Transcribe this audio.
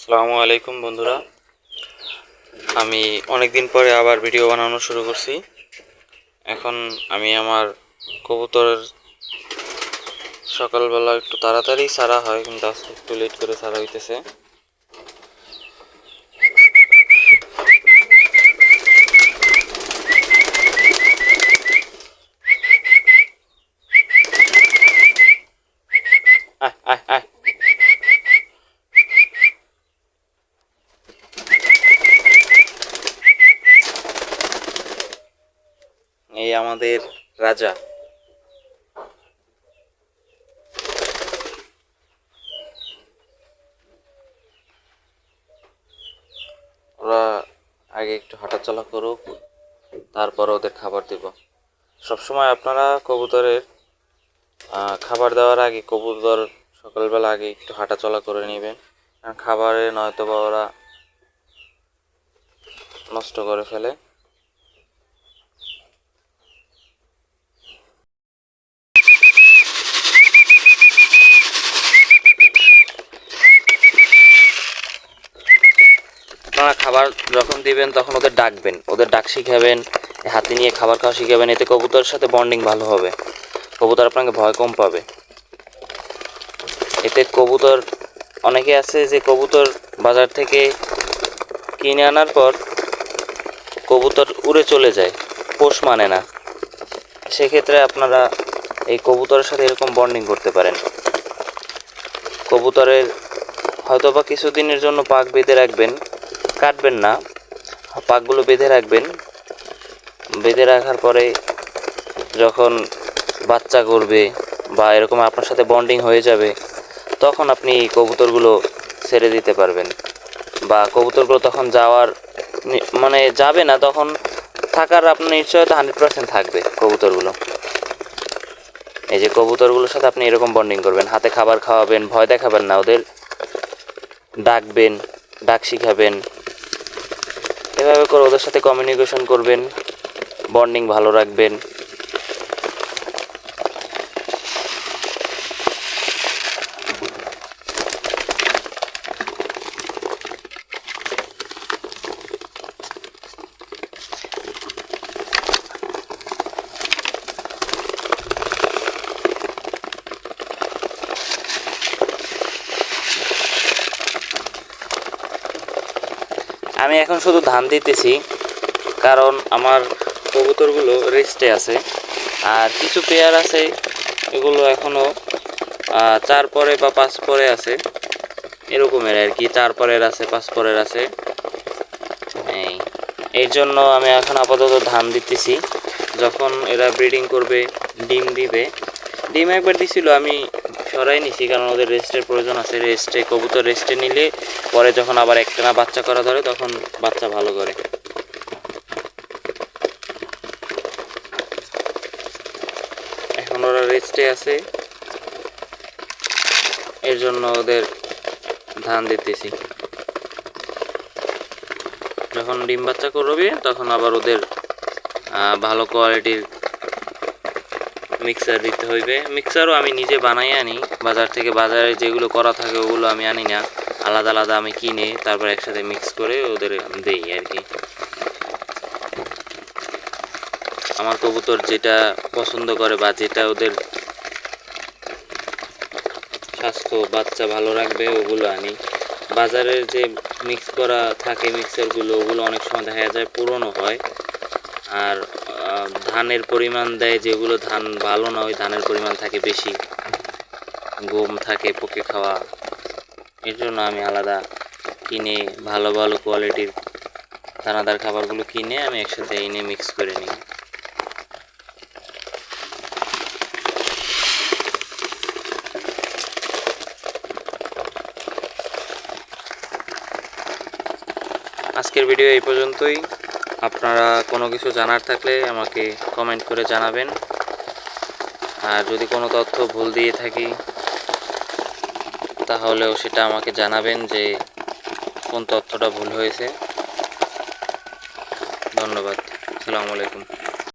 আসসালামু আলাইকুম বন্ধুরা। আমি অনেক দিন পরে আবার ভিডিও বানানো শুরু করছি। এখন আমি আমার কবুতরের সকালবেলা একটু তাড়াতাড়ি ছাড়া হয়, কিন্তু আজকে একটু লেট করে ছাড়া হইতেছে। আয় আয় আয়। এই আমাদের রাজা। ওরা আগে একটু হাঁটাচলা করুক, তারপর ওদের খাবার দেব। সবসময় আপনারা কবুতরের খাবার দেওয়ার আগে, কবুতর সকালবেলা আগে একটু হাঁটাচলা করে নেবেন। কারণ খাবারে নয়তো বা ওরা নষ্ট করে ফেলে আপনারা খাবার যখন দিবেন, তখন ওদের ডাকবেন। ওদের ডাক শিখাবেন, হাতে নিয়ে খাবার খাওয়া শিখাবেন, এতে কবুতরের সাথে বন্ডিং ভালো হবে। কবুতর আপনাকে ভয় কম পাবে। এতে কবুতর, অনেকে আছে যে কবুতর বাজার থেকে কিনে আনার পর কবুতর উড়ে চলে যায়, পোষ মানে না। সেক্ষেত্রে আপনারা এই কবুতরের সাথে এরকম বন্ডিং করতে পারেন। কবুতরের হয়তোবা কিছুদিনের জন্য পাক বেঁধে রাখবেন কাটবেন না। পাকগুলো বেঁধে রাখবেন। বেঁধে রাখার পরে যখন বাচ্চা করবে বা এরকম আপনার সাথে বন্ডিং হয়ে যাবে, তখন আপনি কবুতরগুলো ছেড়ে দিতে পারবেন। বা কবুতরগুলো তখন যাওয়ার মানে যাবে না, তখন থাকার আপনার নিশ্চয়তা হান্ড্রেড পার্সেন্ট থাকবে কবুতরগুলো। এই যে কবুতরগুলোর সাথে আপনি এরকম বন্ডিং করবেন। হাতে খাবার খাওয়াবেন, ভয় দেখাবেন না। ওদের ডাকবেন, ডাক শিখাবেন। এভাবে করে ওদের সাথে কমিউনিকেশন করবেন বন্ডিং ভালো রাখবেন। আমি এখন শুধু ধান দিতেছি, কারণ আমার কবুতরগুলো রেস্টে আছে। আর কিছু পেয়ার আছে, এগুলো এখনও চার পরে বা পাঁচ পরে আছে। এরকমের আর কি, চার পরের আছে, পাঁচ পরের আছে। এই, এর জন্য আমি এখন আপাতত ধান দিতেছি। যখন এরা ব্রিডিং করবে, ডিম দিবে। ডিম একবার দিছিল, আমি সরাই নিছি কারণ ওদের রেস্টের প্রয়োজন আছে। রেস্টে, কবুতর রেস্টে নিলে পরে যখন আবার একটানা বাচ্চা করা ধরে, তখন বাচ্চা ভালো করে। এখন ওরা রেস্টে আছে। এর জন্য ওদের ধান দিতেছি। যখন ডিম বাচ্চা করবে, তখন আবার ওদের ভালো কোয়ালিটির মিক্সার দিতে হইবে। মিক্সারও আমি নিজে বানাই আনি। বাজার থেকে বাজারে যেগুলো করা থাকে ওগুলো আমি আনি না। আলাদা আলাদা আমি কিনে তারপর একসাথে মিক্স করে ওদের দেই আর কি আমার কবুতর যেটা পছন্দ করে বা যেটা ওদের স্বাস্থ্য, বাচ্চা ভালো রাখবে, ওগুলো আনি। বাজারের যে মিক্স করা থাকে মিক্সারগুলো ওগুলো অনেক সময় দেখা যায় পুরনো হয়। আর ধানের পরিমাণ দেয় যেগুলো ধান ভালো না, ওই ধানের পরিমাণ থাকে বেশি। গম থাকে পোকে খাওয়া। এর জন্য আমি আলাদা কিনে ভালো ভালো কোয়ালিটির দানাদার খাবারগুলো কিনে আমি একসাথে এনে মিক্স করে নিই। আজকের ভিডিও এই পর্যন্তই। আপনারা কোনো কিছু জানার থাকলে আমাকে কমেন্ট করে জানাবেন। আর যদি কোনো তথ্য ভুল দিয়ে থাকি, তাহলেও সেটা আমাকে জানাবেন যে কোন তথ্যটা ভুল হয়েছে। ধন্যবাদ। আসসালামু আলাইকুম।